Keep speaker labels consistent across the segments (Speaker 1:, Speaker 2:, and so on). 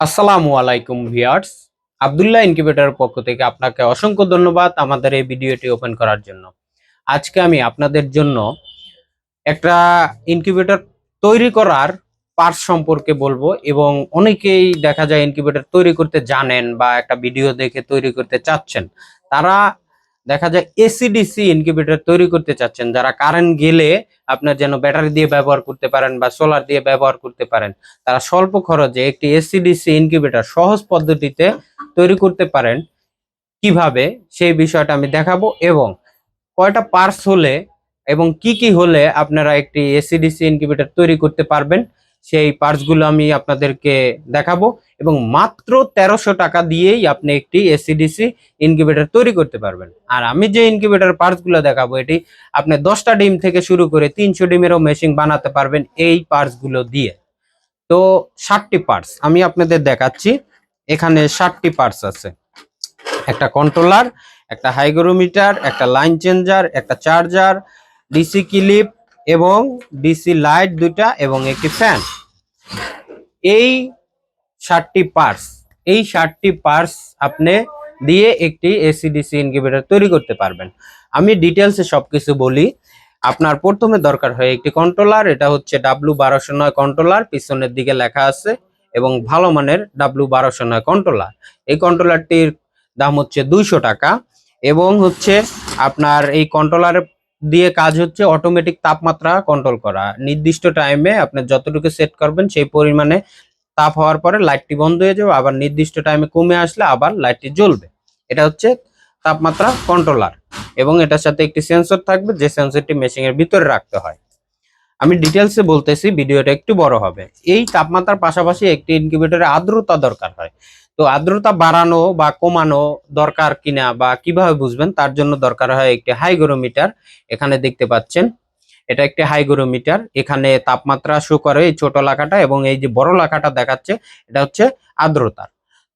Speaker 1: আসসালামু আলাইকুম ভিয়ার্স আবদুল্লাহ ইনকিউবেটরের পক্ষ থেকে আপনাকে অসংখ্য ধন্যবাদ আমাদের এই ভিডিওটি ওপেন করার জন্য। আজকে আমি আপনাদের জন্য একটা ইনকিউবেটর তৈরি করার পার্টস সম্পর্কে বলব এবং অনেকেই দেখা যায় ইনকিউবেটর তৈরি করতে জানেন বা একটা ভিডিও দেখে তৈরি করতে চাচ্ছেন। তারা দেখা যায় এসিডিসি ইনকিউবেটর তৈরি করতে চাচ্ছেন, যারা কারেন্ট গেলে আপনার যেন ব্যাটারি দিয়ে ব্যবহার করতে পারেন বা সোলার দিয়ে ব্যবহার করতে পারেন, তারা স্বল্প খরচে একটি এসিডিসি ইনকিউবেটর সহজ পদ্ধতিতে তৈরি করতে পারেন। কীভাবে? সেই বিষয়টা আমি দেখাবো এবং কয়টা পার্স হলে এবং কি কি হলে আপনারা একটি এসিডিসি ইনকিউবেটর তৈরি করতে পারবেন। সেই পার্টসগুলো আমি আপনাদেরকে দেখাবো এবং মাত্র তেরোশো টাকা দিয়েই আপনি একটি এসিডিসি ইনকিউবেটর তৈরি করতে পারবেন। আর আমি যে ইনকিউবেটর পার্টসগুলো দেখাবো, এটি আপনি দশটা ডিম থেকে শুরু করে তিনশো ডিমেরও মেশিন বানাতে পারবেন এই পার্টসগুলো দিয়ে। তো ষাটটি পার্টস আমি আপনাদের দেখাচ্ছি। এখানে ষাটটি পার্টস আছে। একটা কন্ট্রোলার একটা হাইগ্রোমিটার একটা লাইন চেঞ্জার একটা চার্জার ডিসি ক্লিপ এবং ডিসি লাইট দুইটা এবং একটি ফ্যান এই ষাটটি পার্টস এই ষাটটি পার্টস আপনি দিয়ে একটি এসি ডিসি ইনকিউবেটর তৈরি করতে পারবেন। আমি ডিটেলসে সবকিছু বলি। আপনার প্রথমে দরকার হয় একটি কন্ট্রোলার এটা হচ্ছে ডাব্লু বারোশো নয় কন্ট্রোলার পিছনের দিকে লেখা আছে এবং ভালো মানের ডাব্লু বারোশো নয় কন্ট্রোলার এই কন্ট্রোলারটির দাম হচ্ছে দুইশো টাকা এবং হচ্ছে আপনার এই কন্ট্রোলার দিয়ে কাজ হচ্ছে অটোমেটিক তাপমাত্রা কন্ট্রোল করা। নির্দিষ্ট টাইমে আপনি যতটুকু সেট করবেন সেই পরিমাণে তাপ হওয়ার পরে লাইটটি বন্ধ হয়ে যাবে। আবার নির্দিষ্ট টাইমে কমে আসলে আবার লাইটটি জ্বলবে। এটা হচ্ছে তাপমাত্রা কন্ট্রোলার এবং এটার সাথে একটি সেন্সর থাকবে, যে সেন্সরটি মেশিং এর ভিতরে রাখতে হয়। আমি ডিটেলসে বলতেছি ভিডিওটা একটু বড় হবে। এই তাপমাত্রার পাশাপাশি একটি ইনকিউবেটরে আর্দ্রতা দরকার তো আর্দ্রতা বাড়ানো বা কমানো দরকার কিনা বা কীভাবে বুঝবেন? তার জন্য দরকার হয় একটি হাইগ্রোমিটার। এখানে দেখতে পাচ্ছেন, এটা একটি হাইগ্রোমিটার। এখানে তাপমাত্রা শো করে এই ছোট লাখাটা এবং এই যে বড় লাখাটা দেখাচ্ছে, এটা হচ্ছে আর্দ্রতার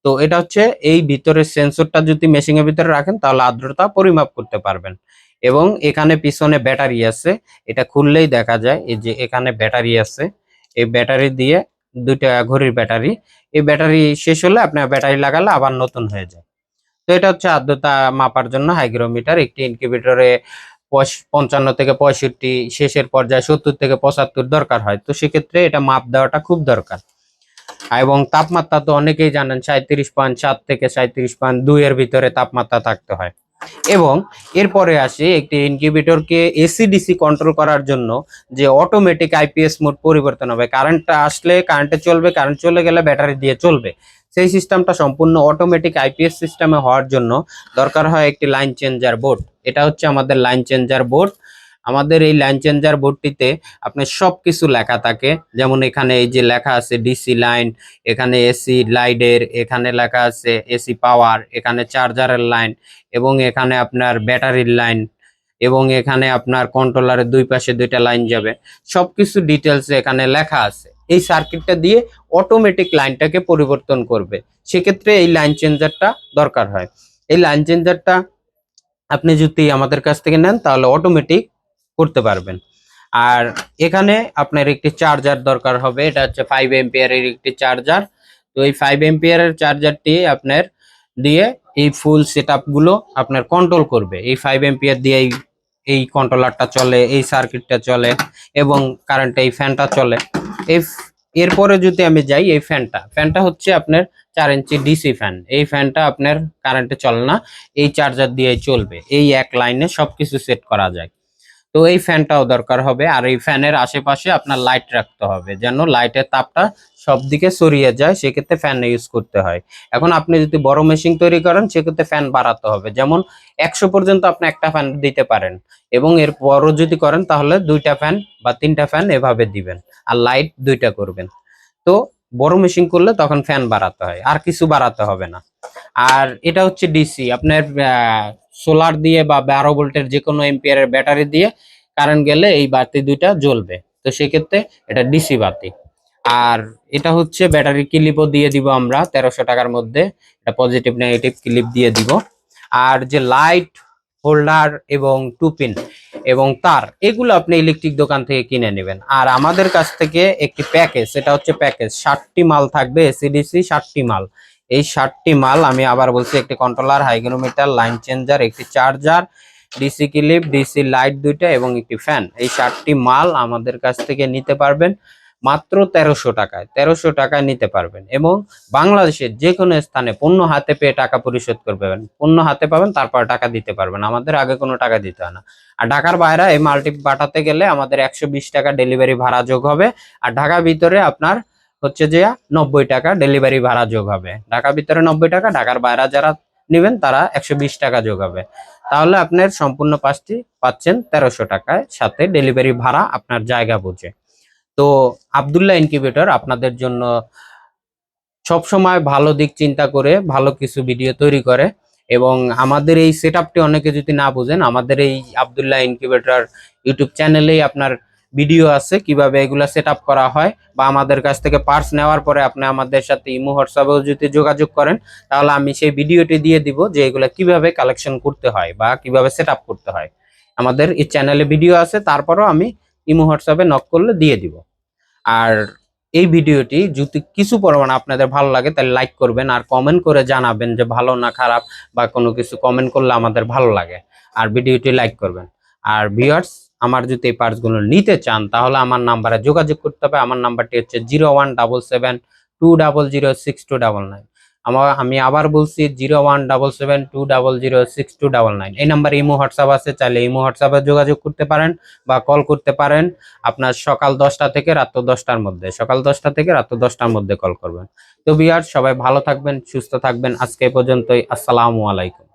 Speaker 1: তো এটা হচ্ছে এই ভিতরের সেন্সরটা যদি মেশিং এর ভিতরে রাখেন, তাহলে আর্দ্রতা পরিমাপ করতে পারবেন। এবং এখানে পিছনে ব্যাটারি আছে, এটা খুললেই দেখা যায়, এই যে এখানে ব্যাটারি আছে, এই ব্যাটারি দিয়ে দুইটা ঘড়ির ব্যাটারি। এই ব্যাটারি শেষ হলে আপনার ব্যাটারি লাগালে আবার নতুন হয়ে যায়। তো এটা হচ্ছে আর্দ্রতা মাপার জন্য হাইগ্রোমিটার। একটি ইনকিউবেটরে পঞ্চান্ন থেকে পঁয়ষট্টি, শেষের পর্যায়ে সত্তর থেকে পঁচাত্তর দরকার হয়। তো সেক্ষেত্রে এটা মাপ দেওয়াটা খুব দরকার। এবং তাপমাত্রা তো অনেকেই জানেন সাঁত্রিশ পয়েন্ট সাত থেকে সাঁত্রিশ পয়েন্ট দুইয়ের ভিতরে তাপমাত্রা থাকতে হয়। এবং এরপরে আসে একটি ইনকিউবেটরকে এসিডিসি কন্ট্রোল করার জন্য যে অটোমেটিক আইপিএস মোড পরিবর্তন হবে। কারেন্টটা আসলে কারেন্টে চলবে কারেন্ট চলে গেলে ব্যাটারি দিয়ে চলবে। সেই সিস্টেমটা সম্পূর্ণ অটোমেটিক আইপিএস সিস্টেমে হওয়ার জন্য দরকার হয় একটি লাইন চেঞ্জার বোর্ড এটা হচ্ছে আমাদের লাইন চেঞ্জার বোর্ড আমাদের এই লাইন চেঞ্জার বোর্ডটিতে আপনার সব কিছু লেখা থাকে। যেমন এখানে এই যে লেখা আছে ডিসি লাইন এখানে এসি লাইডের এখানে লেখা আছে এসি পাওয়ার এখানে চার্জারের লাইন এবং এখানে আপনার ব্যাটারির লাইন এবং এখানে আপনার কন্ট্রোলারের দুই পাশে দুইটা লাইন যাবে। সবকিছু ডিটেলস এখানে লেখা আছে। এই সার্কিটটা দিয়ে অটোমেটিক লাইনটাকে পরিবর্তন করবে। সেক্ষেত্রে এই লাইন চেঞ্জারটা দরকার হয়। এই লাইন চেঞ্জারটা আপনি যদি আমাদের কাছ থেকে নেন, তাহলে অটোমেটিক করতে পারবেন। আর এখানে আপনার একটি চার্জার দরকার হবে, এটা হচ্ছে ফাইভ এমপিয়ারের একটি চার্জার তো এই ফাইভ এমপিয়ারের চার্জারটি আপনার দিয়ে এই ফুল সেটগুলো আপনার কন্ট্রোল করবে। এই ফাইভ এমপিয়ার দিয়ে এই কন্ট্রোলারটা চলে, এই সার্কিটটা চলে এবং কারেন্ট এই ফ্যানটা চলে। এই এরপরে যদি আমি যাই, এই ফ্যানটা ফ্যানটা হচ্ছে আপনার চার ইঞ্চি ডিসি ফ্যান এই ফ্যানটা আপনার কারেন্টে চলে না, এই চার্জার দিয়ে চলবে। এই এক লাইনে সবকিছু সেট করা যায়। তো এই ফ্যানটাও দরকার হবে। আর এই ফ্যানের আশেপাশে আপনার লাইট রাখতে হবে, যেন লাইটের তাপটা সব দিকে সরিয়ে যায়, সেক্ষেত্রে ফ্যান ইউজ করতে হয়। এখন আপনি যদি বড় মেশিন তৈরি করেন, সেক্ষেত্রে ফ্যান বাড়াতে হবে। যেমন একশো পর্যন্ত আপনি একটা ফ্যান দিতে পারেন এবং এর বড় যদি করেন, তাহলে দুইটা ফ্যান বা তিনটা ফ্যান এভাবে দিবেন আর লাইট দুইটা করবেন। তো বড় মেশিন করলে তখন ফ্যান বাড়াতে হয়, আর কিছু বাড়াতে হবে না। আর এটা হচ্ছে ডিসি আপনার সোলার দিয়ে বা বারো ভোল্টের যে কোনো এম্পিয়ারের ব্যাটারি দিয়ে কারেন্ট গেলে এই বাতি দুইটা জ্বলবে। তো সেক্ষেত্রে এটা ডিসি বাতি। আর এটা হচ্ছে ব্যাটারি ক্লিপও দিয়ে দিব আমরা, তেরোশো টাকার মধ্যে। এটা পজিটিভ নেগেটিভ ক্লিপ দিয়ে দিব। আর যে লাইট হোল্ডার এবং টুপিন এবং তার, এগুলো আপনি ইলেকট্রিক দোকান থেকে কিনে নেবেন। আর আমাদের কাছ থেকে একটি প্যাকেজ সেটা হচ্ছে প্যাকেজ ষাটটি মাল থাকবে এসিডিসি ষাটটি মাল। এই ষাটটি মাল, আমি আবার বলছি, একটি কন্ট্রোলার হাইগ্রোমিটার লাইন চেঞ্জার একটি charger DC clip DC light দুইটা এবং একটি ফ্যান এই ষাটটি মাল আমাদের কাছ থেকে নিতে পারবেন মাত্র তেরোশো টাকায়। তেরোশো টাকায় নিতে পারবেন এবং বাংলাদেশের যে কোনো স্থানে পণ্য হাতে পেয়ে টাকা পরিশোধ করবেন পণ্য হাতে পাবেন, তারপর টাকা দিতে পারবেন। আমাদের আগে কোনো টাকা দিতে হয় না। আর ঢাকার বাইরে এই মালটি পাঠাতে গেলে আমাদের একশো বিশ টাকা ডেলিভারি ভাড়া যোগ হবে। আর ঢাকার ভিতরে আপনার হচ্ছে যে নব্বই টাকা ডেলিভারি ভাড়া যোগ হবে। ঢাকার ভিতরে নব্বই টাকা, ঢাকার বাইরে যারা নেবেন তারা একশো বিশ টাকা যোগ হবে। তাহলে আপনার সম্পূর্ণ পাঁচটি পাচ্ছেন তেরোশো টাকায়, সাথে ডেলিভারি ভাড়া আপনার জায়গা বুঝে। তো আবদুল্লাহ ইনকিউবেটর আপনাদের জন্য সবসময় ভালো দিক চিন্তা করে ভালো কিছু ভিডিও তৈরি করে এবং আমাদের এই সেট অনেকে যদি না বুঝেন, আমাদের এই আবদুল্লাহ ইনকিউবেটর ইউটিউব চ্যানেলেই আপনার ভিডিও আছে, কীভাবে এগুলা সেট করা হয় বা আমাদের কাছ থেকে পার্স নেওয়ার পরে আপনি আমাদের সাথে ইমো হোয়াটসঅ্যাপেও যদি যোগাযোগ করেন, তাহলে আমি সেই ভিডিওটি দিয়ে দিব যে এগুলা কীভাবে কালেকশন করতে হয় বা কীভাবে সেট করতে হয়। আমাদের এই চ্যানেলে ভিডিও আছে, তারপরও আমি ইমো হোয়াটসঅ্যাপে নক করলে দিয়ে দিব। আর এই ভিডিওটি যদি কিছু পরিমাণ আপনাদের ভালো লাগে, তাহলে লাইক করবেন আর কমেন্ট করে জানাবেন যে ভালো না খারাপ বা কোনো কিছু কমেন্ট করলে আমাদের ভালো লাগে। আর ভিডিওটি লাইক করবেন। আর ভিউয়ার্স আমার যদি এই পার্টসগুলো নিতে চান, তাহলে আমার নাম্বারে যোগাযোগ করতে হবে। আমার নাম্বারটি হচ্ছে zero one double seven two double zero six two double nine আমার, আমি আবার বলছি zero one double seven two double zero six two double nine এই নাম্বারে ইমো, হোয়াটসঅ্যাপ আছে, চাইলে ইমো, হোয়াটসঅ্যাপে যোগাযোগ করতে পারেন বা কল করতে পারেন। আপনার সকাল দশটা থেকে রাত্র দশটার মধ্যে, সকাল দশটা থেকে রাত্র দশটার মধ্যে কল করবেন। তো বিয়ার সবাই ভালো থাকবেন, সুস্থ থাকবেন। আজকে পর্যন্তই। আসসালামু আলাইকুম।